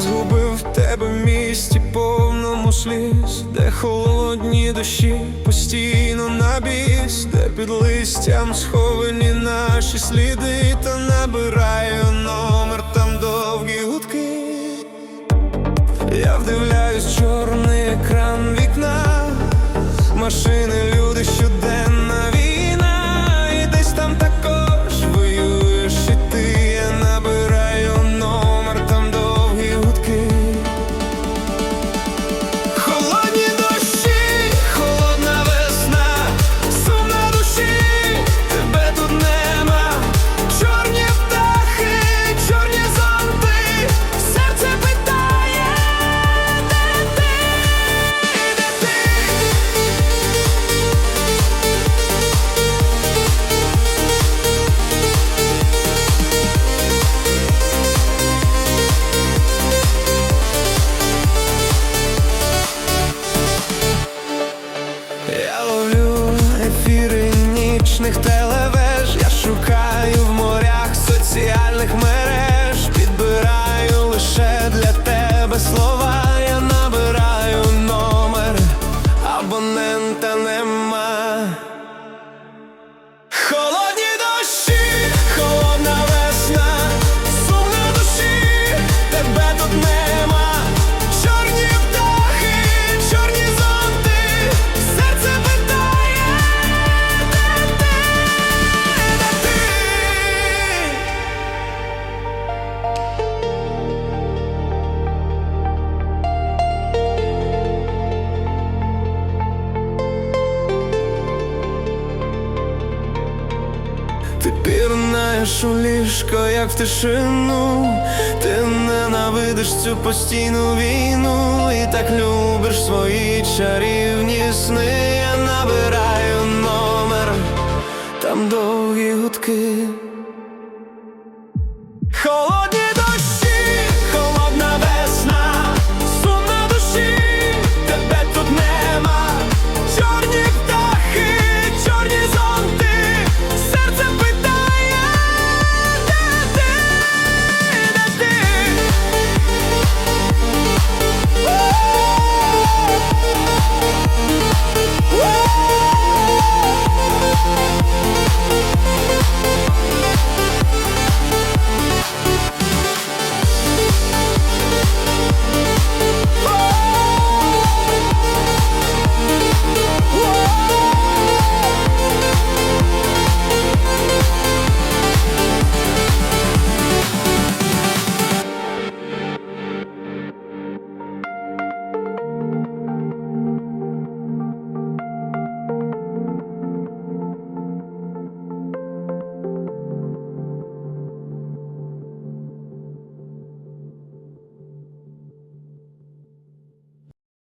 Згубив тебе в місті повному сліз, де холодні душі постійно на біс, де під листям сховані наші сліди, та набираю Я ловлю ефіри нічних телевеж, я шукаю в морях Лягаєш у ліжко, як в тишину, ти ненавидиш цю постійну війну і так любиш свої чарівні сни. Я набираю номер, там довгі гудки.